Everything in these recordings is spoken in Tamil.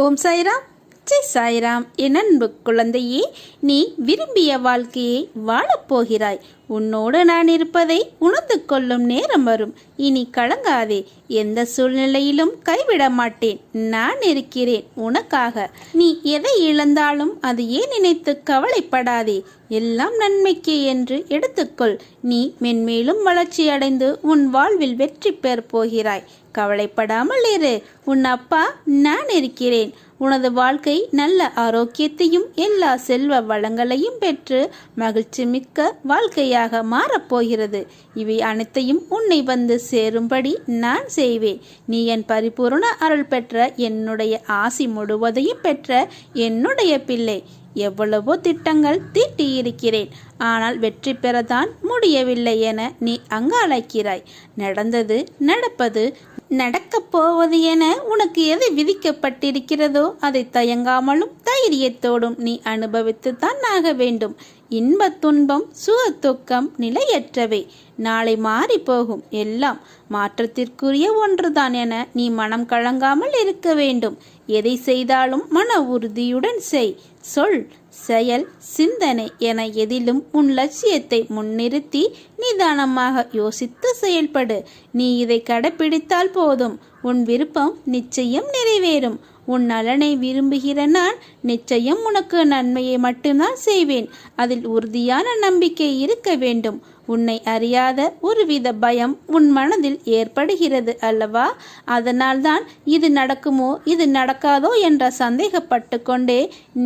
ஓம் சாய்ராம் ஜெய் சாய்ராம் என் அன்பு குழந்தையே நீ விரும்பிய வாழ்க்கையை வாழப்போகிறாய் உன்னோடு நான் இருப்பதை உணர்ந்து கொள்ளும் நேரம் வரும். இனி கலங்காதே. எந்த சூழ்நிலையிலும் கைவிட மாட்டேன். நான் இருக்கிறேன் உனக்காக. நீ எதை இழந்தாலும் அது ஏன் நினைத்து கவலைப்படாதே. எல்லாம் நன்மைக்கு என்று எடுத்துக்கொள். நீ மென்மேலும் வளர்ச்சி அடைந்து உன் வாழ்வில் வெற்றி பெறப் போகிறாய். கவலைப்படாமல் இரு. உன் அப்பா நான் இருக்கிறேன். உனது வாழ்க்கை நல்ல ஆரோக்கியத்தையும் எல்லா செல்வ வளங்களையும் பெற்று மகிழ்ச்சி மிக்க வாழ்க்கையாக மாறப்போகிறது இவை அனைத்தையும் உன்னை வந்து சேரும்படி நான் செய்வேன். நீ என் பரிபூர்ண அருள் பெற்ற என்னுடைய ஆசி முழுவதையும் பெற்ற என்னுடைய பிள்ளை. எவ்வளவோ திட்டங்கள் தீட்டியிருக்கிறேன். ஆனால் வெற்றி பெறதான் முடியவில்லை என நீ அங்காளைக்கிறாய் நடந்தது நடப்பது நடக்கப் போவது என உனக்கு எது விதிக்கப்பட்டிருக்கிறதோ அதை தயங்காமலும் தைரியத்தோடும் நீ அனுபவித்துத்தான் ஆக வேண்டும். இன்பத் துன்பம் சுக துக்கம் நிலையற்றவை. நாளை மாறி போகும் எல்லாம் மாற்றத்திற்குரிய ஒன்றுதான் என நீ மனம் கலங்காமல் இருக்க வேண்டும். எதை செய்தாலும் மன உறுதியுடன் செய். சொல். செயல் சிந்தனை என எதிலும் உன் லட்சியத்தை முன்னிறுத்தி நிதானமாக யோசித்து செயல்படு. நீ இதை கடைப்பிடித்தால் போதும். உன் விருப்பம் நிச்சயம் நிறைவேறும். உன் நலனை விரும்புகிற நான் நிச்சயம் உனக்கு நன்மையை மட்டும்தான் செய்வேன். அதில் உறுதியான நம்பிக்கை இருக்க வேண்டும். உன்னை அறியாத ஒருவித பயம் உன் மனதில் ஏற்படுகிறது அல்லவா? அதனால்தான் இது நடக்குமோ இது நடக்காதோ என்ற சந்தேகப்பட்டு கொண்டே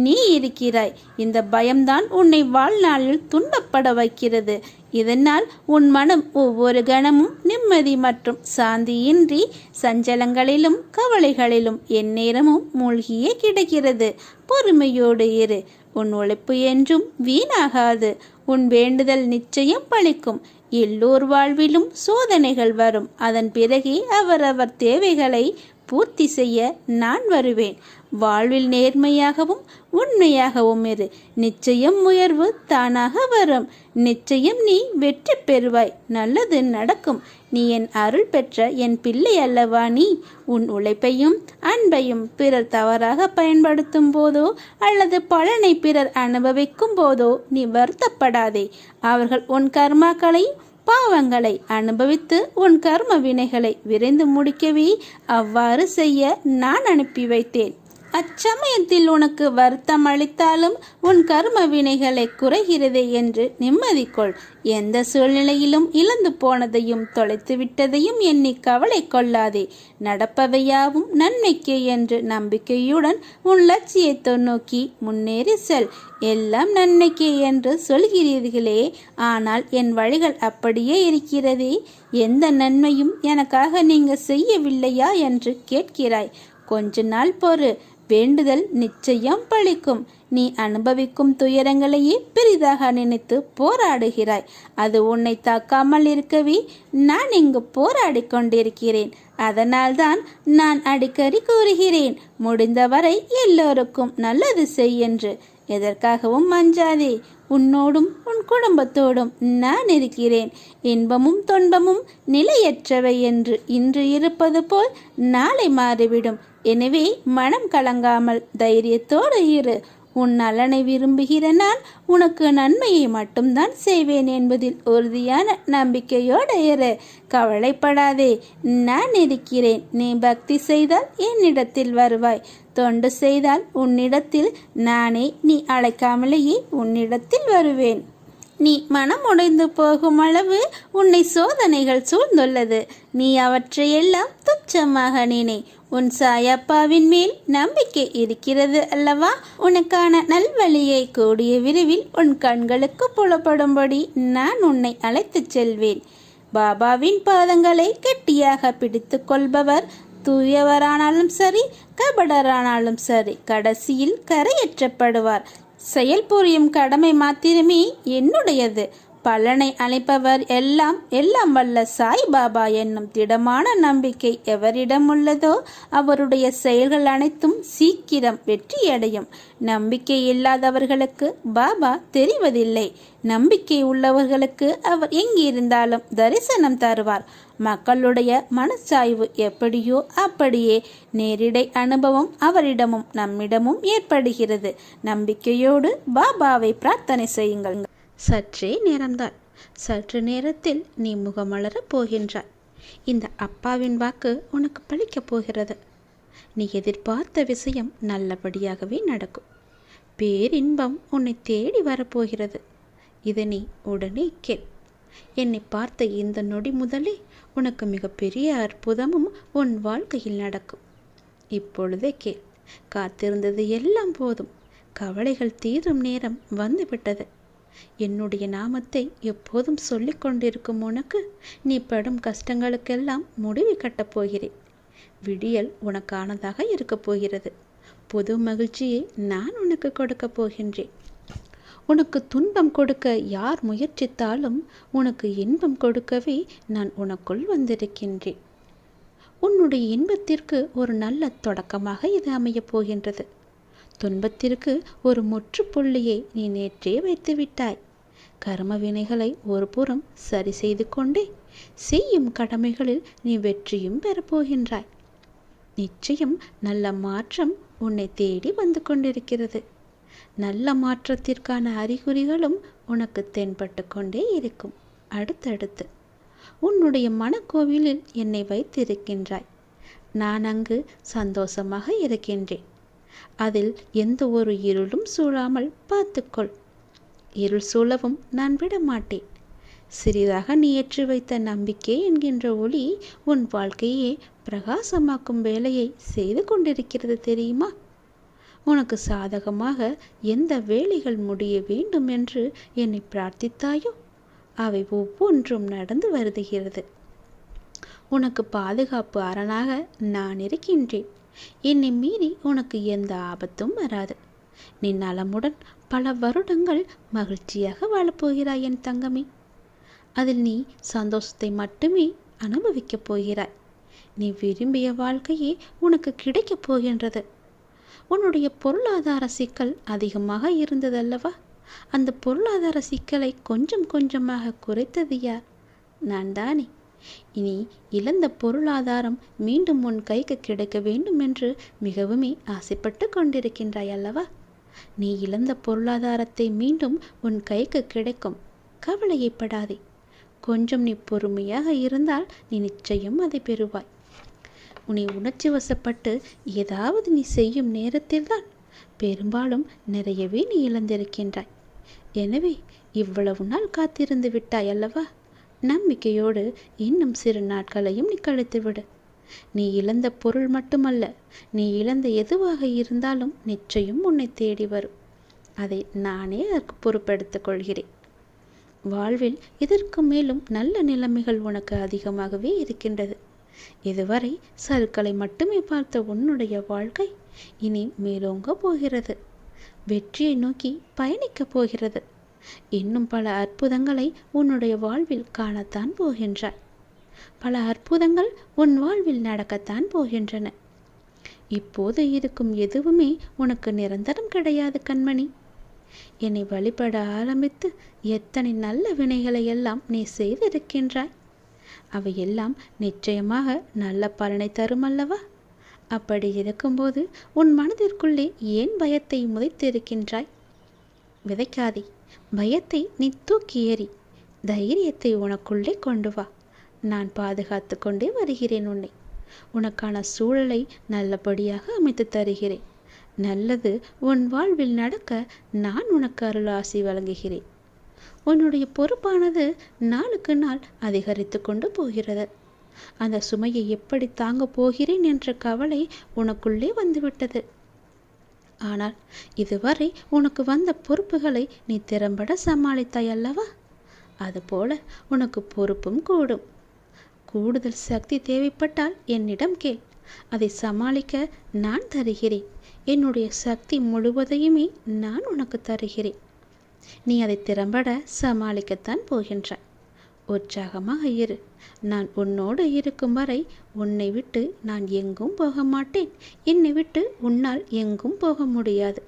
நீ இருக்கிறாய். இந்த பயம்தான் உன்னை வாழ்நாளில் துன்பப்பட வைக்கிறது. இதனால் உன் மனம் ஒவ்வொரு கணமும் நிம்மதி மற்றும் சாந்தியின்றி சஞ்சலங்களிலும் கவலைகளிலும் எந்நேரமும் மூழ்கியே கிடக்கிறது. பொறுமையோடு இரு. உன் உழைப்பு என்றும் வீணாகாது. உன் வேண்டுதல் நிச்சயம் பலிக்கும் எல்லோர் வாழ்விலும் சோதனைகள் வரும். அதன் பிறகே அவரவர் தேவைகளை பூர்த்தி செய்ய நான் வருவேன். வாழ்வில் நேர்மையாகவும் உண்மையாகவும் இரு. நிச்சயம் உயர்வு தானாக வரும். நிச்சயம் நீ வெற்றி பெறுவாய். நல்லது நடக்கும். நீ என் அருள் பெற்ற என் பிள்ளை அல்லவா நீ? உன் உழைப்பையும் அன்பையும் பிறர் தவறாக பயன்படுத்தும் போதோ அல்லது பலனை பிறர் அனுபவிக்கும் போதோ நீ வருத்தப்படாதே. அவர்கள் உன் கர்மாக்களை பாவங்களை அனுபவித்து உன் கர்ம வினைகளை விரைந்து முடிக்கவே அவ்வாறு செய்ய நான் அனுப்பி வைத்தேன். அச்சமயத்தில் உனக்கு வருத்தம் அளித்தாலும் உன் கர்ம வினைகளை குறைகிறது என்று நிம்மதி கொள் எந்த சூழ்நிலையிலும் இழந்து போனதையும் தொலைத்து விட்டதையும் எண்ணி கவலை கொள்ளாதே. நடப்பவையாவும் நன்மைக்கே என்று நம்பிக்கையுடன் உன் லட்சியத்தை நோக்கி முன்னேறி செல். எல்லாம் நன்மைக்கே என்று சொல்கிறீர்களே ஆனால் என் வழிகள் அப்படியே இருக்கிறதே. எந்த நன்மையும் எனக்காக நீங்கள் செய்யவில்லையா என்று கேட்கிறாய். கொஞ்ச நாள் பொறு. வேண்டுதல் நிச்சயம் பழிக்கும். நீ அனுபவிக்கும் துயரங்களையே பெரிதாக நினைத்து போராடுகிறாய். அது உன்னை தாக்காமல் இருக்கவே நான் இங்கு போராடி கொண்டிருக்கிறேன். அதனால்தான் நான் அடிக்கடி கூறுகிறேன் முடிந்தவரை எல்லோருக்கும் நல்லது செய் என்று. எதற்காகவும் மஞ்சாதே உன்னோடும் உன் குடும்பத்தோடும் நான் இருக்கிறேன். இன்பமும் துன்பமும் நிலையற்றவை என்று இன்று இருப்பது போல் நாளை மாறிவிடும். எனவே மனம் கலங்காமல் தைரியத்தோடு இரு. உன் நலனை விரும்புகிற நான் உனக்கு நன்மையை மட்டும்தான் செய்வேன் என்பதில் உறுதியான நம்பிக்கையோடு இரு. கவலைப்படாதே நான் இருக்கிறேன். நீ பக்தி செய்தால் என்னிடத்தில் வருவாய். தொண்டு செய்தால் உன்னிடத்தில் நானே நீ அழைக்காமலேயே உன்னிடத்தில் வருவேன். நீ மனம் உடைந்து போகும் அளவு உன்னை சோதனைகள் சூழ்ந்துள்ளது. நீ அவற்றையெல்லாம் துச்சமாக நினை. உன் சாயப்பாவின் மேல் நம்பிக்கை இருக்கிறது அல்லவா? உனக்கான நல்வழியை கூடிய விரைவில் உன் கண்களுக்கு புலப்படும்படி நான் உன்னை அழைத்துச் செல்வேன். பாபாவின் பாதங்களை கெட்டியாக பிடித்து கொள்பவர் தூயவரானாலும் சரி கபடரானாலும் சரி கடைசியில் கரையேற்றப்படுவார். செயல் புரியும் கடமை மாத்திரமே என்னுடையது. பலனை அளிப்பவர் எல்லாம் எல்லாம் வல்ல சாய்பாபா என்னும் திடமான நம்பிக்கை எவரிடம் உள்ளதோ அவருடைய செயல்கள் அனைத்தும் சீக்கிரம் வெற்றியடையும். நம்பிக்கை இல்லாதவர்களுக்கு பாபா தெரிவதில்லை. நம்பிக்கை உள்ளவர்களுக்கு அவர் எங்கிருந்தாலும் தரிசனம் தருவார். மக்களுடைய மனச்சாய்வு எப்படியோ அப்படியே நேரிடை அனுபவம் அவரிடமும் நம்மிடமும் ஏற்படுகிறது. நம்பிக்கையோடு பாபாவை பிரார்த்தனை செய்யுங்கள். சற்றே நேரம்தான். சற்று நேரத்தில் நீ முகமலரப் போகின்றாய். இந்த அப்பாவின் வாக்கு உனக்கு பழிக்கப் போகிறது. நீ எதிர்பார்த்த விஷயம் நல்லபடியாகவே நடக்கும். பேரின்பம் உன்னை தேடி வரப்போகிறது இதை நீ உடனே கேள். என்னை பார்த்த இந்த நொடி முதலே உனக்கு மிகப்பெரிய அற்புதமும் உன் வாழ்க்கையில் நடக்கும். இப்பொழுதே கேள். காத்திருந்தது எல்லாம் போதும். கவலைகள் தீரும் நேரம் வந்துவிட்டது. என்னுடைய நாமத்தை எப்போதும் சொல்லிக் கொண்டிருக்கும் உனக்கு நீ படும் கஷ்டங்களுக்கெல்லாம் முடிவு கட்டப் போகிறேன். விடியல் உனக்கானதாக இருக்கப் போகிறது. புது மகிழ்ச்சியை நான் உனக்கு கொடுக்கப் போகின்றேன். உனக்கு துன்பம் கொடுக்க யார் முயற்சித்தாலும் உனக்கு இன்பம் கொடுக்கவே நான் உனக்குள் வந்திருக்கின்றேன். உன்னுடைய இன்பத்திற்கு ஒரு நல்ல தொடக்கமாக இது அமையப் போகின்றது. துன்பத்திற்கு ஒரு முற்றுப்புள்ளியை நீ நேற்றே வைத்து விட்டாய் கர்ம வினைகளை ஒரு புறம் சரி செய்து கொண்டே செய்யும் கடமைகளில் நீ வெற்றியும் பெறப்போகின்றாய் நிச்சயம் நல்ல மாற்றம் உன்னை தேடி வந்து கொண்டிருக்கிறது. நல்ல மாற்றத்திற்கான அறிகுறிகளும் உனக்கு தென்பட்டு கொண்டே இருக்கும். அடுத்தடுத்து உன்னுடைய மனக்கோவிலில் என்னை வைத்திருக்கின்றாய். நான் அங்கு சந்தோஷமாக இருக்கின்றேன். அதில் எந்த ஒரு இருளும் சூழாமல் பார்த்துக்கொள். இருள் சூழவும் நான் விட மாட்டேன் சிறிதாக நீ ஏற்றி வைத்த நம்பிக்கை என்கின்ற ஒளி உன் வாழ்க்கையே பிரகாசமாக்கும் வேலையை செய்து கொண்டிருக்கிறது தெரியுமா? உனக்கு சாதகமாக எந்த வேலைகள் முடிய வேண்டும் என்று என்னை பிரார்த்தித்தாயோ? அவை ஒவ்வொன்றும் நடந்து வருதுகிறது உனக்கு பாதுகாப்பு அரணாக நான் இருக்கின்றேன். என்னை மீறி உனக்கு எந்த ஆபத்தும் வராது. நீ நலமுடன் பல வருடங்கள் மகிழ்ச்சியாக வாழப்போகிறாய் என் தங்கமே. அதில் நீ சந்தோஷத்தை மட்டுமே அனுபவிக்கப் போகிறாய். நீ விரும்பிய வாழ்க்கையே உனக்கு கிடைக்கப் போகின்றது. உன்னுடைய பொருளாதார சிக்கல் அதிகமாக இருந்ததல்லவா? அந்த பொருளாதார சிக்கலை கொஞ்சம் கொஞ்சமாக குறைத்தது யார்? நான் தானே. இனி இழந்த பொருளாதாரம் மீண்டும் உன் கைக்கு கிடைக்க வேண்டும் என்று மிகவுமே ஆசைப்பட்டு கொண்டிருக்கின்றாய் அல்லவா? நீ இழந்த பொருளாதாரத்தை மீண்டும் உன் கைக்கு கிடைக்கும். கவலையைப்படாதே. கொஞ்சம் நீ பொறுமையாக இருந்தால் நீ நிச்சயம் அதை பெறுவாய். உன்னை உணர்ச்சி வசப்பட்டு ஏதாவது நீ செய்யும் நேரத்தில்தான் பெரும்பாலும் நிறையவே நீ இழந்திருக்கின்றாய். எனவே இவ்வளவு நாள் காத்திருந்து விட்டாய் அல்லவா? நம்பிக்கையோடு இன்னும் சிறு நாட்களையும் நீ கழித்துவிடு. நீ இழந்த பொருள் மட்டுமல்ல நீ இழந்த எதுவாக இருந்தாலும் நிச்சயம் உன்னை தேடி வரும். அதை நானே அதற்கு பொறுப்பெடுத்துக் கொள்கிறேன். வாழ்வில் இதற்கு மேலும் நல்ல நிலைமைகள் உனக்கு அதிகமாகவே இருக்கின்றது. இதுவரை சருக்களை மட்டுமே பார்த்த உன்னுடைய வாழ்க்கை இனி மேலோங்க போகிறது. வெற்றியை நோக்கி பயணிக்கப் போகிறது. இன்னும் பல அற்புதங்களை உன்னுடைய வாழ்வில் காணத்தான் போகின்றாய். பல அற்புதங்கள் உன் வாழ்வில் நடக்கத்தான் போகின்றன. இப்போது இருக்கும் எதுவுமே உனக்கு நிரந்தரம் கிடையாது கண்மணி. என்னை வழிபட ஆரம்பித்து எத்தனை நல்ல வினைகளை எல்லாம் நீ செய்திருக்கின்றாய். அவையெல்லாம் நிச்சயமாக நல்ல பலனை தரும் அல்லவா அப்படி இருக்கும்போது உன் மனதிற்குள்ளே ஏன் பயத்தை முதைத்திருக்கின்றாய்? விதைக்காதே. பயத்தை நீ தூக்கி ஏறி தைரியத்தை உனக்குள்ளே கொண்டு வா. நான் பாதுகாத்து கொண்டே வருகிறேன் உன்னை. உனக்கான சூழலை நல்லபடியாக அமைத்து தருகிறேன். நல்லது உன் வாழ்வில் நடக்க நான் உனக்கு அருள் வழங்குகிறேன். உன்னுடைய பொறுப்பானது நாளுக்கு நாள் அதிகரித்து கொண்டு போகிறது. அந்த சுமையை எப்படி தாங்க போகிறேன் என்ற கவலை உனக்குள்ளே வந்துவிட்டது. ஆனால் இதுவரை உனக்கு வந்த பொறுப்புகளை நீ திறம்பட சமாளித்தாய் அல்லவா? அதுபோல உனக்கு பொறுப்பும் கூடும். கூடுதல் சக்தி தேவைப்பட்டால் என்னிடம் கேள். அதை சமாளிக்க நான் தருகிறேன். என்னுடைய சக்தி முழுவதையுமே நான் உனக்கு தருகிறேன். நீ அதை திறம்பட சமாளிக்கத்தான் போகின்றாய். உற்சாகமாக இரு. நான் உன்னோடு இருக்கும் வரை உன்னை விட்டு நான் எங்கும் போக மாட்டேன். என்னை விட்டு உன்னால் எங்கும் போக முடியாது.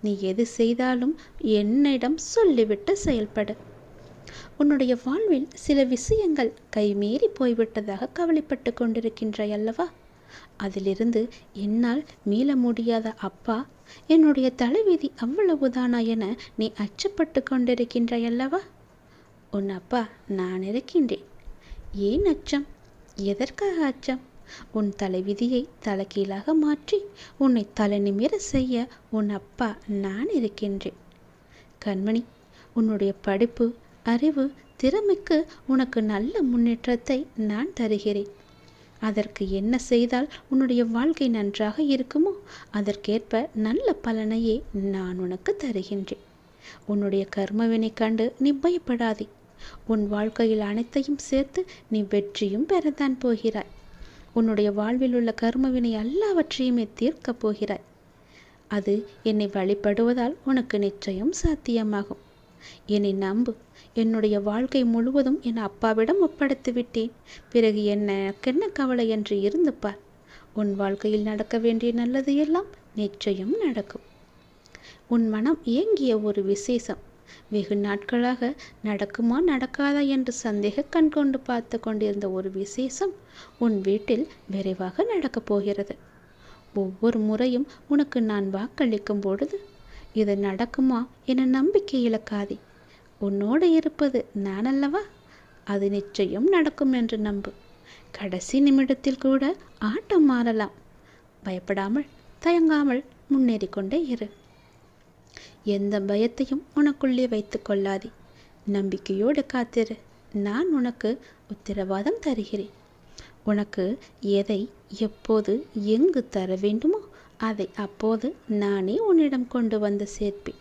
நீ எது செய்தாலும் என்னிடம் சொல்லிவிட்டு செயல்படு. உன்னுடைய வாழ்வில் சில விஷயங்கள் கைமீறி போய்விட்டதாக கவலைப்பட்டு கொண்டிருக்கின்றாய் அல்லவா? அதிலிருந்து என்னால் மீள முடியாத அப்பா என்னுடைய தலைவிதி அவ்வளவுதானா என நீ அச்சப்பட்டு கொண்டிருக்கின்றாய் அல்லவா? உன் அப்பா நான் இருக்கின்றேன். ஏன் அச்சம்? எதற்காக அச்சம்? உன் தலைவிதியை தலைகீழாக மாற்றி உன்னை தலை நிமிர செய்ய உன் அப்பா நான் இருக்கின்றேன். கண்மணி உன்னுடைய படிப்பு அறிவு திறமைக்கு உனக்கு நல்ல முன்னேற்றத்தை நான் தருகிறேன். அதற்கு என்ன செய்தால் உன்னுடைய வாழ்க்கை நன்றாக இருக்குமோ அதற்கேற்ப நல்ல பலனையே நான் உனக்கு தருகின்றேன். உன்னுடைய கர்மவினை கண்டு நீ பயப்படாதே. உன் வாழ்க்கையில் அனைத்தையும் சேர்த்து நீ வெற்றியும் பெறத்தான் போகிறாய். உன்னுடைய வாழ்வில் உள்ள கர்மவினை எல்லாவற்றையுமே தீர்க்கப் போகிறாய். அது என்னை வழிபடுவதால் உனக்கு நிச்சயம் சாத்தியமாகும். என்னை நம்பு. என்னுடைய வாழ்க்கை முழுவதும் என் அப்பாவிடம் ஒப்படைத்து விட்டேன். பிறகு எனக்கென்ன கவலை என்று இருந்து பார். உன் வாழ்க்கையில் நடக்க வேண்டிய நல்லது எல்லாம் நிச்சயம் நடக்கும். உன் மனம் ஏங்கிய ஒரு விசேஷம். வெகு நாட்களாக நடக்குமா நடக்காதா என்று சந்தேக கண் கொண்டு பார்த்து கொண்டிருந்த ஒரு விசேஷம் உன் வீட்டில் விரைவாக நடக்கப் போகிறது. ஒவ்வொரு முறையும் உனக்கு நான் வாக்களிக்கும் பொழுது இது நடக்குமா என நம்பிக்கை இழக்காதே. உன்னோடு இருப்பது நான் அல்லவா? அது நிச்சயம் நடக்கும் என்று நம்பு. கடைசி நிமிடத்தில் கூட ஆட்டம் மாறலாம். பயப்படாமல் தயங்காமல் முன்னேறி கொண்டே இரு. எந்த பயத்தையும் உனக்குள்ளே வைத்து கொள்ளாதே. நம்பிக்கையோடு காத்திரு. நான் உனக்கு உத்தரவாதம் தருகிறேன். உனக்கு எதை எப்போது எங்கு தர வேண்டுமோ அதை அப்போது நானே உன்னிடம் கொண்டு வந்து சேர்ப்பேன்.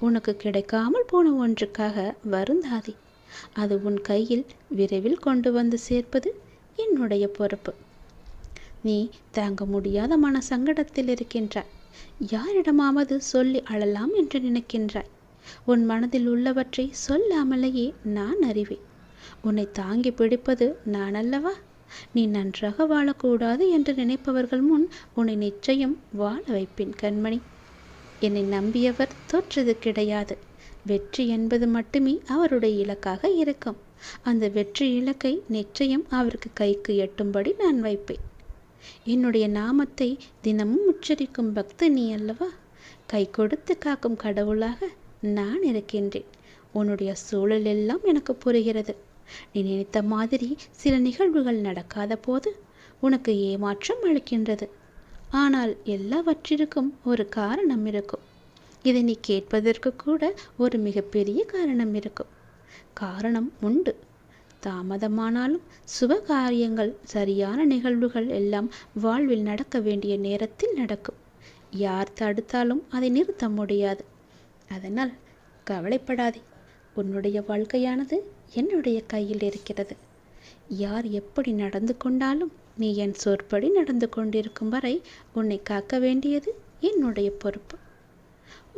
உனக்கு கிடைக்காமல் போன ஒன்றுக்காக வருந்தாதே. அது உன் கையில் விரைவில் கொண்டு வந்து சேர்ப்பது என்னுடைய பொறுப்பு. நீ தாங்க முடியாத மன சங்கடத்தில் இருக்கின்றாய். யாரிடமாவது சொல்லி அழலாம் என்று நினைக்கின்றாய். உன் மனதில் உள்ளவற்றை சொல்லாமலேயே நான் அறிவேன். உன்னை தாங்கி பிடிப்பது நான் அல்லவா? நீ நன்றாக வாழக்கூடாது என்று நினைப்பவர்கள் முன் உன்னை நிச்சயம் வாழ வைப்பேன் கண்மணி. என்னை நம்பியவர் தோற்றது கிடையாது. வெற்றி என்பது மட்டுமே அவருடைய இலக்காக இருக்கும். அந்த வெற்றி இலக்கை நிச்சயம் அவருக்கு கைக்கு எட்டும்படி நான் வைப்பேன். என்னுடைய நாமத்தை தினமும் உச்சரிக்கும் பக்த நீ அல்லவா? கை கொடுத்து காக்கும் கடவுளாக நான் இருக்கின்றேன். உன்னுடைய சூழல் எல்லாம் எனக்கு புரிகிறது. நீ நினைத்த மாதிரி சில நிகழ்வுகள் நடக்காத போது உனக்கு ஏமாற்றம் அளிக்கின்றது. ஆனால் எல்லாவற்றிற்கும் ஒரு காரணம் இருக்கும். இதை நீ கேட்பதற்கு கூட ஒரு மிகப்பெரிய காரணம் இருக்கும். காரணம் உண்டு. தாமதமானாலும் சுபகாரியங்கள் சரியான நிகழ்வுகள் எல்லாம் வாழ்வில் நடக்க வேண்டிய நேரத்தில் நடக்கும். யார் தடுத்தாலும் அதை நிறுத்த முடியாது. அதனால் கவலைப்படாதே. உன்னுடைய வாழ்க்கையானது என்னுடைய கையில் இருக்கிறது. யார் எப்படி நடந்து கொண்டாலும் நீ என் சொற்படி நடந்து கொண்டிருக்கும் வரை உன்னை காக்க வேண்டியது என்னுடைய பொறுப்பு.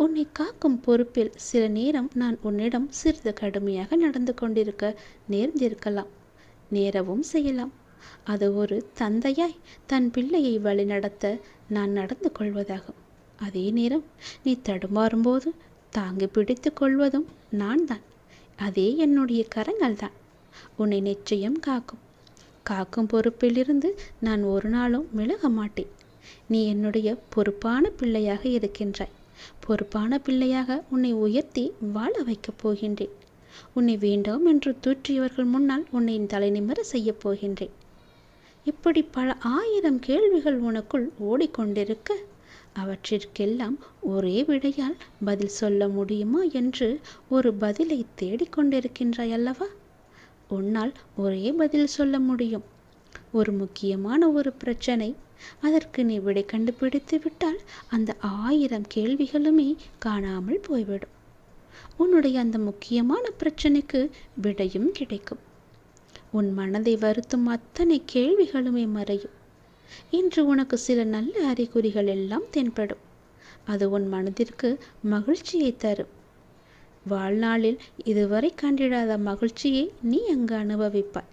உன்னை காக்கும் பொறுப்பில் சில நேரம் நான் உன்னிடம் சிறிது கடுமையாக நடந்து கொண்டிருக்க நேர்ந்திருக்கலாம். நேரவும் செய்யலாம். அது ஒரு தந்தையாய் தன் பிள்ளையை வழிநடத்த நான் நடந்து கொள்வதாகும். அதே நேரம் நீ தடுமாறும்போது தாங்கி பிடித்து கொள்வதும் நான் தான். அதே என்னுடைய கரங்கள் தான். உன்னை நிச்சயம் காக்கும். காக்கும் பொறுப்பிலிருந்து நான் ஒரு நாளும் விலக மாட்டேன். நீ என்னுடைய பொறுப்பான பிள்ளையாக இருக்கின்றாய். பொறுப்பான பிள்ளையாக உன்னை உயர்த்தி வாழ வைக்கப் போகின்றேன். உன்னை வேண்டாம் என்று தூற்றியவர்கள் முன்னால் உன்னை தலைநிமிர செய்யப் போகின்றேன். இப்படி பல ஆயிரம் கேள்விகள் உனக்குள் ஓடிக்கொண்டிருக்க அவற்றிற்கெல்லாம் ஒரே விடையால் பதில் சொல்ல முடியுமா என்று ஒரு பதிலை தேடிக்கொண்டிருக்கின்றாய் அல்லவா? உன்னால் ஒரே பதில் சொல்ல முடியும். ஒரு முக்கியமான ஒரு பிரச்சனை அதற்கு நீ விடை கண்டுபிடித்து விட்டால் அந்த ஆயிரம் கேள்விகளுமே காணாமல் போய்விடும். உன்னுடைய அந்த முக்கியமான பிரச்சனைக்கு விடையும் கிடைக்கும். உன் மனதை வருத்தும் அத்தனை கேள்விகளுமே மறையும். இன்று உனக்கு சில நல்ல அறிகுறிகள் எல்லாம் தென்படும். அது உன் மனதிற்கு மகிழ்ச்சியை தரும். வாழ்நாளில் இதுவரை கண்டிடாத மகிழ்ச்சியை நீ அங்கு அனுபவிப்பாய்.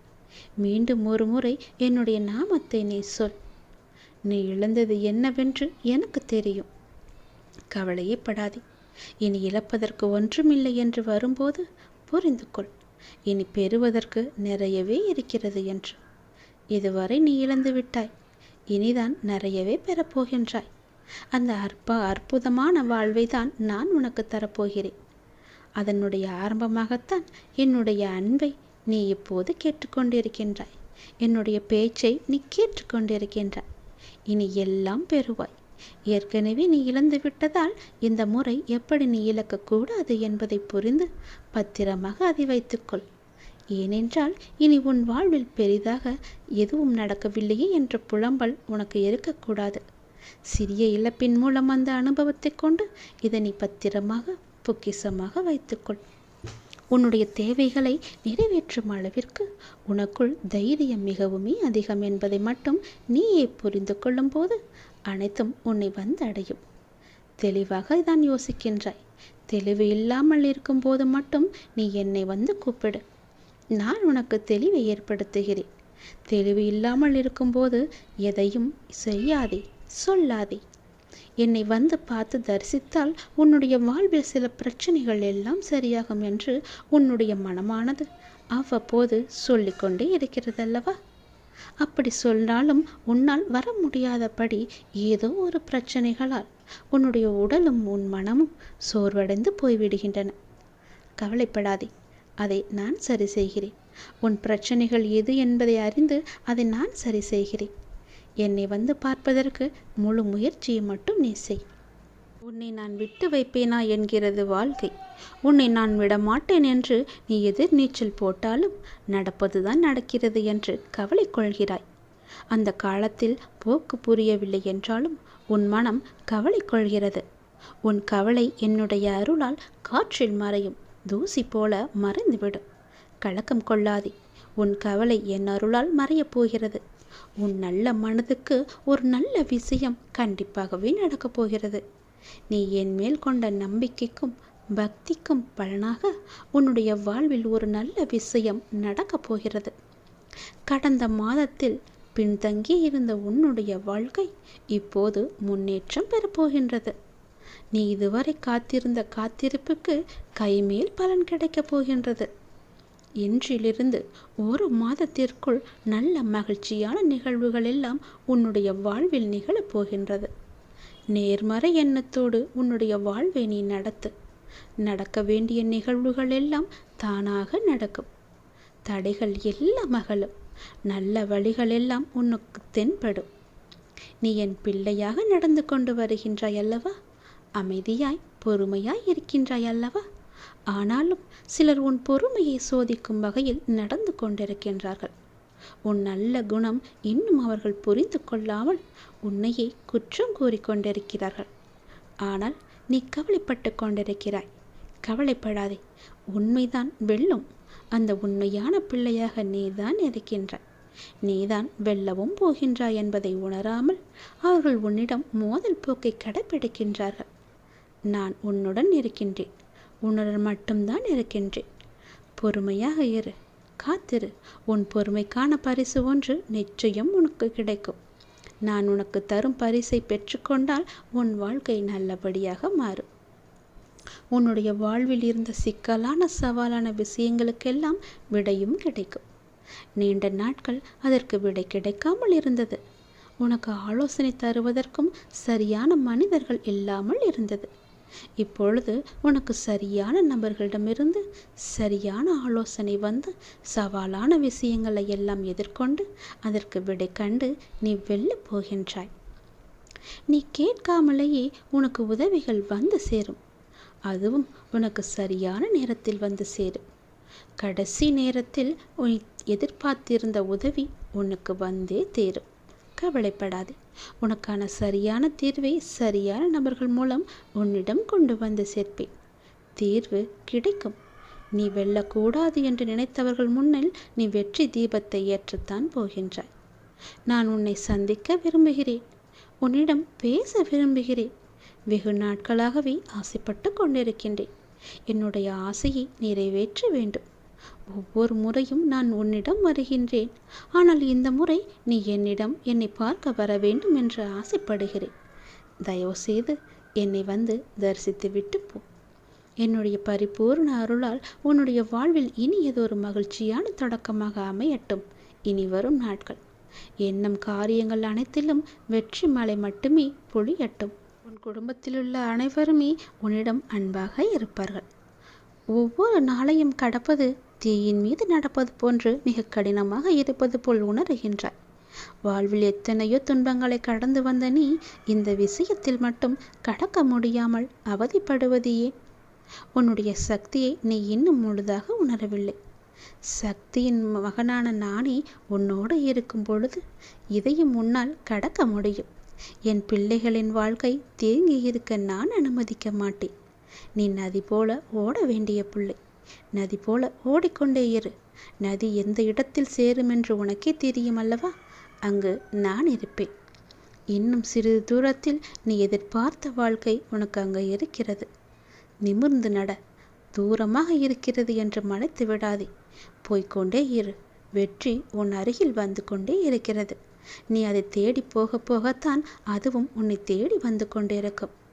மீண்டும் ஒரு முறை என்னுடைய நாமத்தை நீ சொல். நீ இழந்தது என்னவென்று எனக்கு தெரியும். கவலையே படாதே இனி இழப்பதற்கு ஒன்றுமில்லை என்று வரும்போது புரிந்து கொள் இனி பெறுவதற்கு நிறையவே இருக்கிறது என்று. இதுவரை நீ இழந்து விட்டாய். இனிதான் நிறையவே பெறப்போகின்றாய். அந்த அற்ப அற்புதமான வாழ்வை தான் நான் உனக்கு தரப்போகிறேன். அதனுடைய ஆரம்பமாகத்தான் என்னுடைய அன்பை நீ இப்போது கேட்டுக்கொண்டிருக்கின்றாய். என்னுடைய பேச்சை நீ கேட்டுக்கொண்டிருக்கின்றாய். இனி எல்லாம் பெறுவாய். ஏற்கனவே நீ இழந்து விட்டதால் இந்த முறை எப்படி நீ இழக்கக்கூடாது என்பதை புரிந்து பத்திரமாக அதை வைத்துக்கொள். ஏனென்றால் இனி உன் வாழ்வில் பெரிதாக எதுவும் நடக்கவில்லையே என்ற புலம்பல் உனக்கு இருக்கக்கூடாது சிறிய இழப்பின் மூலம் அந்த அனுபவத்தை கொண்டு இதை நீ பத்திரமாக பொக்கிசமாக வைத்துக்கொள். உன்னுடைய தேவைகளை நிறைவேற்றும் அளவிற்கு உனக்குள் தைரியம் மிகவுமே அதிகம் என்பதை மட்டும் நீயே புரிந்து கொள்ளும்போது அனைத்தும் உன்னை வந்து அடையும் தெளிவாக தான் யோசிக்கின்றாய். தெளிவு இல்லாமல் இருக்கும்போது மட்டும் நீ என்னை வந்து கூப்பிடு. நான் உனக்கு தெளிவை ஏற்படுத்துகிறேன். தெளிவு இல்லாமல் இருக்கும்போது எதையும் செய்யாதே சொல்லாதே என்னை வந்து பார்த்து தரிசித்தால் உன்னுடைய வாழ்வில் சில பிரச்சனைகள் எல்லாம் சரியாகும் என்று உன்னுடைய மனமானது அவ்வப்போது சொல்லிக்கொண்டே இருக்கிறதல்லவா? அப்படி சொன்னாலும் உன்னால் வர முடியாதபடி ஏதோ ஒரு பிரச்சனைகளால் உன்னுடைய உடலும் உன் மனமும் சோர்வடைந்து போய்விடுகின்றன. கவலைப்படாதே அதை நான் சரி செய்கிறேன். உன் பிரச்சனைகள் எது என்பதை அறிந்து அதை நான் சரி செய்கிறேன். என்னை வந்து பார்ப்பதற்கு முழு முயற்சியை மட்டும் நீ செய். உன்னை நான் விட்டு வைப்பேனா என்கிறது வாழ்க்கை. உன்னை நான் விட மாட்டேன் என்று நீ எதிர் நீச்சல் போட்டாலும் நடப்பதுதான் நடக்கிறது என்று கவலை கொள்கிறாய். அந்த காலத்தில் போக்கு புரியவில்லை என்றாலும் உன் மனம் கவலை கொள்கிறது. உன் கவலை என்னுடைய அருளால் காற்றில் மறையும் தூசி போல மறைந்துவிடும். கலக்கம் கொள்ளாதே. உன் கவலை என் அருளால் மறையப் போகிறது. உன் நல்ல மனதுக்கு ஒரு நல்ல விஷயம் கண்டிப்பாகவே நடக்கப் போகிறது. நீ என் மேல் கொண்ட நம்பிக்கைக்கும் பக்திக்கும் பலனாக உன்னுடைய வாழ்வில் ஒரு நல்ல விஷயம் நடக்கப் போகிறது. கடந்த மாதத்தில் பின்தங்கி இருந்த உன்னுடைய வாழ்க்கை இப்போது முன்னேற்றம் பெறப்போகின்றது நீ இதுவரை காத்திருந்த காத்திருப்புக்கு கைமேல் பலன் கிடைக்கப் போகின்றது. இன்றிலிருந்து ஒரு மாதத்திற்குள் நல்ல மகிழ்ச்சியான நிகழ்வுகள் எல்லாம் உன்னுடைய வாழ்வில் நிகழப் போகின்றது. நேர்மறை எண்ணத்தோடு உன்னுடைய வாழ்வை நீ நடத்து. நடக்க வேண்டிய நிகழ்வுகள் எல்லாம் தானாக நடக்கும். தடைகள் எல்லாம் அகலும். நல்ல வழிகள் எல்லாம் உனக்கு தென்படும். நீ என் பிள்ளையாக நடந்து கொண்டு வருகின்றாய் அல்லவா? அமைதியாய் பொறுமையாய் இருக்கின்றாய் அல்லவா? ஆனாலும் சிலர் உன் பொறுமையை சோதிக்கும் வகையில் நடந்து கொண்டிருக்கின்றார்கள். உன் நல்ல குணம் இன்னும் அவர்கள் புரிந்து கொள்ளாமல் உன்னையே குற்றம் கூறிக்கொண்டிருக்கிறார்கள் ஆனால் நீ கவலைப்பட்டு கொண்டிருக்கிறாய். கவலைப்படாதே. உண்மைதான் வெல்லும். அந்த உண்மையான பிள்ளையாக நீதான் இருக்கின்றாய். நீதான் வெல்லவும் போகின்றாய் என்பதை உணராமல் அவர்கள் உன்னிடம் மோதல் போக்கை கடைபிடிக்கின்றார்கள் நான் உன்னுடன் இருக்கின்றேன். உன்னுடன் மட்டும்தான் இருக்கின்றேன். பொறுமையாக இரு காத்திரு. உன் பொறுமைக்கான பரிசு ஒன்று நிச்சயம் உனக்கு கிடைக்கும். நான் உனக்கு தரும் பரிசை பெற்றுக்கொண்டால் உன் வாழ்க்கை நல்லபடியாக மாறும். உன்னுடைய வாழ்வில் இருந்த சிக்கலான சவாலான விஷயங்களுக்கெல்லாம் விடையும் கிடைக்கும். நீண்ட நாட்கள் அதற்கு விடை கிடைக்காமல் இருந்தது. உனக்கு ஆலோசனை தருவதற்கும் சரியான மனிதர்கள் இல்லாமல் இருந்தது. இப்பொழுது உனக்கு சரியான நபர்களிடமிருந்து சரியான ஆலோசனை வந்து சவாலான விஷயங்களை எல்லாம் எதிர்கொண்டு அதற்கு விடை கண்டு நீ வெல்ல போகின்றாய். நீ கேட்காமலேயே உனக்கு உதவிகள் வந்து சேரும். அதுவும் உனக்கு சரியான நேரத்தில் வந்து சேரும். கடைசி நேரத்தில் எதிர்பார்த்திருந்த உதவி உனக்கு வந்தே தேரும். கவலைப்படாதே. உனக்கான சரியான தீர்வை சரியான நபர்கள் மூலம் உன்னிடம் கொண்டு வந்து சேர்ப்பேன். தீர்வு கிடைக்கும். நீ வெல்லக்கூடாது என்று நினைத்தவர்கள் முன்னில் நீ வெற்றி தீபத்தை ஏற்றத்தான் போகின்றாய். நான் உன்னை சந்திக்க விரும்புகிறேன். உன்னிடம் பேச விரும்புகிறேன். வெகு நாட்களாகவே ஆசைப்பட்டு கொண்டிருக்கின்றேன். என்னுடைய ஆசையை நிறைவேற்ற வேண்டும். ஒவ்வொரு முறையும் நான் உன்னிடம் வருகின்றேன். ஆனால் இந்த முறை நீ என்னிடம் என்னை பார்க்க வர வேண்டும் என்று ஆசைப்படுகிறேன். தயவு செய்து என்னை வந்து தரிசித்து விட்டு போ. என்னுடைய பரிபூர்ண அருளால் உன்னுடைய வாழ்வில் இனியதொரு மகிழ்ச்சியான தொடக்கமாக அமையட்டும். இனி வரும் நாட்கள். எண்ணம் காரியங்கள் அனைத்திலும் வெற்றி மலை மட்டுமே பொழியட்டும். உன் குடும்பத்திலுள்ள அனைவருமே உன்னிடம் அன்பாக இருப்பார்கள். ஒவ்வொரு நாளையும் கடப்பது தீயின் மீது நடப்பது போன்று மிக கடினமாக இருப்பது போல் உணர்கின்றாய். வாழ்வில் எத்தனையோ துன்பங்களை கடந்து வந்த நீ இந்த விஷயத்தில் மட்டும் கடக்க முடியாமல் அவதிப்படுவது ஏன்? உன்னுடைய சக்தியை நீ இன்னும் முழுதாக உணரவில்லை. சக்தியின் மகனான நானே உன்னோடு இருக்கும் பொழுது இதையும் உன்னால் கடக்க முடியும். என் பிள்ளைகளின் வாழ்க்கை தேங்கி இருக்க நான் அனுமதிக்க மாட்டேன். நீ நதி போல ஓட வேண்டிய பிள்ளை. நதி போல ஓடிக்கொண்டே இரு. நதி எந்த இடத்தில் சேரும் என்று உனக்கே தெரியும் அல்லவா? அங்கு நான் இருப்பேன். இன்னும் சிறிது தூரத்தில் நீ எதிர்பார்த்த வாழ்க்கை உனக்கு அங்கே இருக்கிறது. நிமிர்ந்து நட. தூரமாக இருக்கிறது என்று மலைத்து விடாதே. போய்கொண்டே இரு. வெற்றி உன் அருகில் வந்து கொண்டே இருக்கிறது. நீ அதை தேடி போக போகத்தான் அதுவும் உன்னை தேடி வந்து கொண்டிருக்கும்.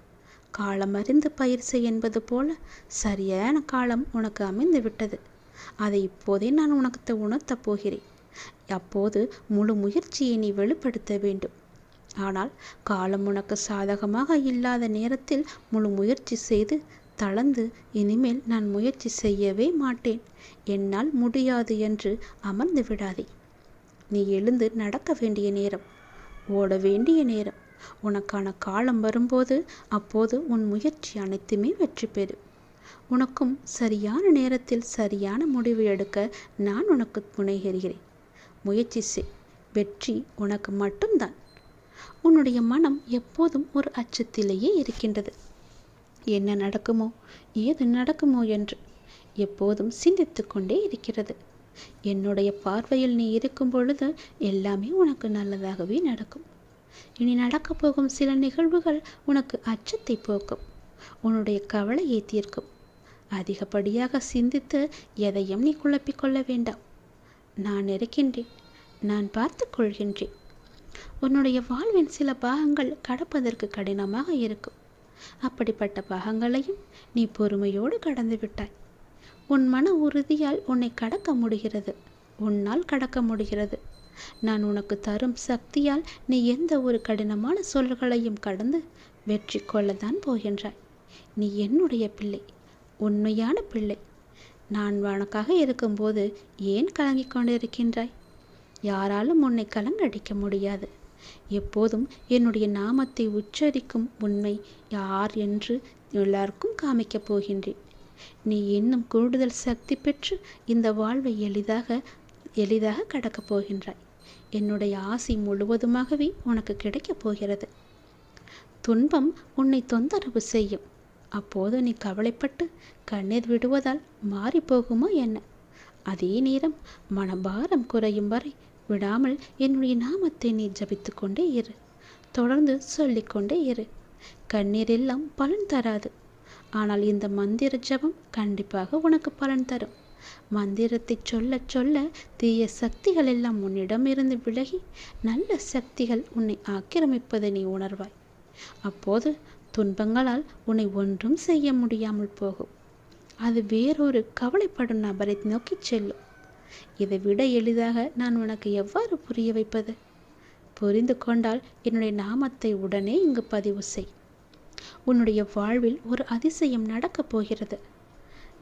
காலம் அறிந்து பயிர் செய் என்பது போல சரியான காலம் உனக்கு அமைந்து விட்டது. அதை இப்போதே நான் உனக்கு உணர்த்தப் போகிறேன். அப்போது முழு முயற்சியை நீ வெளிப்படுத்த வேண்டும். ஆனால் காலம் உனக்கு சாதகமாக இல்லாத நேரத்தில் முழு முயற்சி செய்து தளர்ந்து இனிமேல் நான் முயற்சி செய்யவே மாட்டேன். என்னால் முடியாது என்று அமர்ந்து விடாதே. நீ எழுந்து நடக்க வேண்டிய நேரம் ஓட வேண்டிய நேரம் உனக்கான காலம் வரும்போது அப்போது உன் முயற்சி அனைத்துமே வெற்றி பெறும். உனக்கும் சரியான நேரத்தில் சரியான முடிவு எடுக்க நான் உனக்கு புனைகிறேன் முயற்சி செய். வெற்றி உனக்கு மட்டும்தான். உன்னுடைய மனம் எப்போதும் ஒரு அச்சத்திலேயே இருக்கின்றது. என்ன நடக்குமோ ஏது நடக்குமோ என்று எப்போதும் சிந்தித்து கொண்டே இருக்கிறது. என்னுடைய பார்வையில் நீ இருக்கும் பொழுது எல்லாமே உனக்கு நல்லதாகவே நடக்கும். இனி நடக்கப் போகும் சில நிகழ்வுகள் உனக்கு அச்சத்தை போக்கும். உன்னுடைய கவலையை தீர்க்கும். அதிகப்படியாக சிந்தித்து எதையும் நீ குழப்பிக்கொள்ள வேண்டாம். நான் இருக்கின்றேன். நான் பார்த்து கொள்கின்றேன். உன்னுடைய வாழ்வின் சில பாகங்கள் கடப்பதற்கு கடினமாக இருக்கும். அப்படிப்பட்ட பாகங்களையும் நீ பொறுமையோடு கடந்து விட்டாய். உன் மன உறுதியால் உன்னை கடக்க முடிகிறது. உன்னால் கடக்க முடிகிறது. நான் உனக்கு தரும் சக்தியால் நீ எந்த ஒரு கடினமான சொல்களையும் கடந்து வெற்றி கொள்ளத்தான் போகின்றாய். நீ என்னுடைய பிள்ளை உண்மையான பிள்ளை. நான் உனக்காக இருக்கும்போது ஏன் கலங்கிக் கொண்டிருக்கின்றாய்? யாராலும் உன்னை கலங்கடிக்க முடியாது. எப்போதும் என்னுடைய நாமத்தை உச்சரிக்கும் உண்மை யார் என்று எல்லாருக்கும் காமிக்கப் போகின்றேன். நீ இன்னும் கூடுதல் சக்தி பெற்று இந்த வாழ்வை எளிதாக எளிதாக கடக்கப் போகின்றாய். என்னுடைய ஆசை முழுவதுமாகவே உனக்கு கிடைக்கப் போகிறது. துன்பம் உன்னை தொந்தரவு செய்யும். அப்போது நீ கவலைப்பட்டு கண்ணீர் விடுவதால் மாறி போகுமா என்ன? அதே நேரம் மனபாரம் குறையும் வரை விடாமல் என்னுடைய நாமத்தை நீ ஜபித்து கொண்டே இரு. தொடர்ந்து சொல்லிக்கொண்டே இரு. கண்ணீர் எல்லாம் பலன் தராது. ஆனால் இந்த மந்திர ஜபம் கண்டிப்பாக உனக்கு பலன் தரும். மந்திரத்தை சொல்ல சொல்ல தீய சக்திகள் எல்லாம் உன்னிடமிருந்து விலகி நல்ல சக்திகள் உன்னை ஆக்கிரமிப்பதை நீ உணர்வாய். அப்போது துன்பங்களால் உன்னை ஒன்றும் செய்ய முடியாமல் போகும். அது வேறொரு கவலைப்படும் நபரை நோக்கி செல்லும். இதை விட எளிதாக நான் உனக்கு எவ்வாறு புரிய வைப்பது? புரிந்து கொண்டால் என்னுடைய நாமத்தை உடனே இங்கு பதிவு செய். உன்னுடைய வாழ்வில் ஒரு அதிசயம் நடக்கப் போகிறது.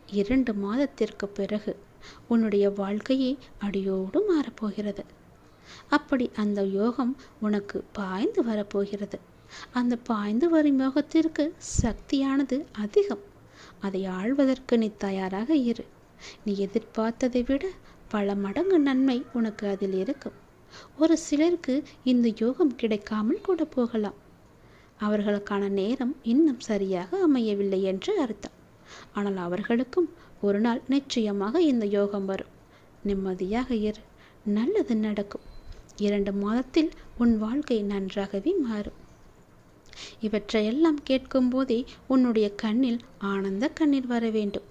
இரண்டு மாதத்திற்கு பிறகு உன்னுடைய வாழ்க்கையே அடியோடு மாறப்போகிறது. அப்படி அந்த யோகம் உனக்கு பாய்ந்து வரப்போகிறது. அந்த பாய்ந்து வரும் யோகத்திற்கு சக்தியானது அதிகம். அதை ஆழ்வதற்கு நீ தயாராக இரு. நீ எதிர்பார்த்ததை விட பல மடங்கு நன்மை உனக்கு அதில் இருக்கும். ஒரு சிலருக்கு இந்த யோகம் கிடைக்காமல் கூட போகலாம். அவர்களுக்கான நேரம் இன்னும் சரியாக அமையவில்லை என்று அர்த்தம். ஆனால் அவர்களுக்கும் ஒரு நாள் நிச்சயமாக இந்த யோகம் வரும். நிம்மதியாக இரு. நல்லது நடக்கும். இரண்டு மாதத்தில் உன் வாழ்க்கை நன்றாகவே மாறும். இவற்றையெல்லாம் கேட்கும் போதே உன்னுடைய கண்ணில் ஆனந்த கண்ணீர் வர வேண்டும்.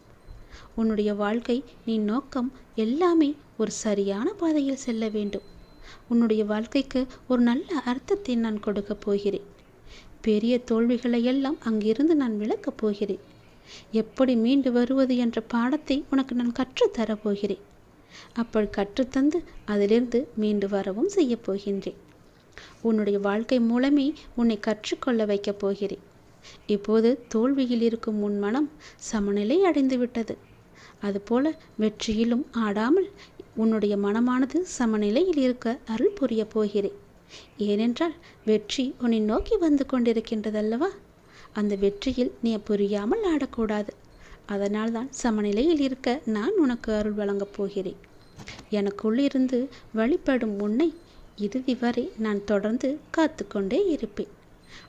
உன்னுடைய வாழ்க்கை நீ நோக்கம் எல்லாமே ஒரு சரியான பாதையில் செல்ல வேண்டும். உன்னுடைய வாழ்க்கைக்கு ஒரு நல்ல அர்த்தத்தை நான் கொடுக்கப் போகிறேன். பெரிய தோல்விகளை எல்லாம் அங்கிருந்து நான் விளக்கப் போகிறேன். எப்படி மீண்டு வருவது என்ற பாடத்தை உனக்கு நான் கற்றுத்தரப் போகிறேன் அப்படி கற்றுத்தந்து அதிலிருந்து மீண்டு வரவும் செய்யப் போகின்றேன். உன்னுடைய வாழ்க்கை மூலமே உன்னை கற்றுக்கொள்ள வைக்கப் போகிறேன். இப்போது தோல்வியில் இருக்கும் உன் மனம் சமநிலை அடைந்து விட்டது. அதுபோல வெற்றியிலும் ஆடாமல் உன்னுடைய மனமானது சமநிலையில் இருக்க அருள் புரியப் போகிறேன். ஏனென்றால் வெற்றி உன்னை நோக்கி வந்து கொண்டிருக்கின்றதல்லவா? அந்த வெற்றியில் நீ புரியாமல் ஆடக்கூடாது. அதனால்தான் சமநிலையில் இருக்க நான் உனக்கு அருள் வழங்கப் போகிறேன். எனக்குள்ளிருந்து வழிபடும் உன்னை இறுதி வரை நான் தொடர்ந்து காத்து கொண்டே இருப்பேன்.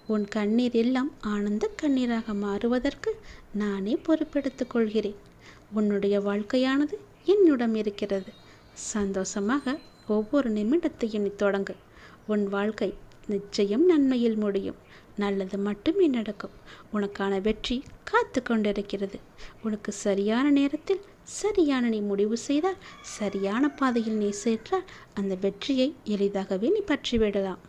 உன் கண்ணீர் எல்லாம் ஆனந்த கண்ணீராக மாறுவதற்கு நானே பொறுப்பெடுத்துக் கொள்கிறேன். உன்னுடைய வாழ்க்கையானது என்னிடம் இருக்கிறது. சந்தோஷமாக ஒவ்வொரு நிமிடத்தையும் நீ தொடங்கு. உன் வாழ்க்கை நிச்சயம் நன்மையில் முடியும். நல்லது மட்டுமே நடக்கும். உனக்கான வெற்றி காத்து கொண்டிருக்கிறது உனக்கு சரியான நேரத்தில் சரியான நீ முடிவு செய்தால் சரியான பாதையில் நீ சென்றால் அந்த வெற்றியை எளிதாகவே நீ பற்றிவிடலாம்.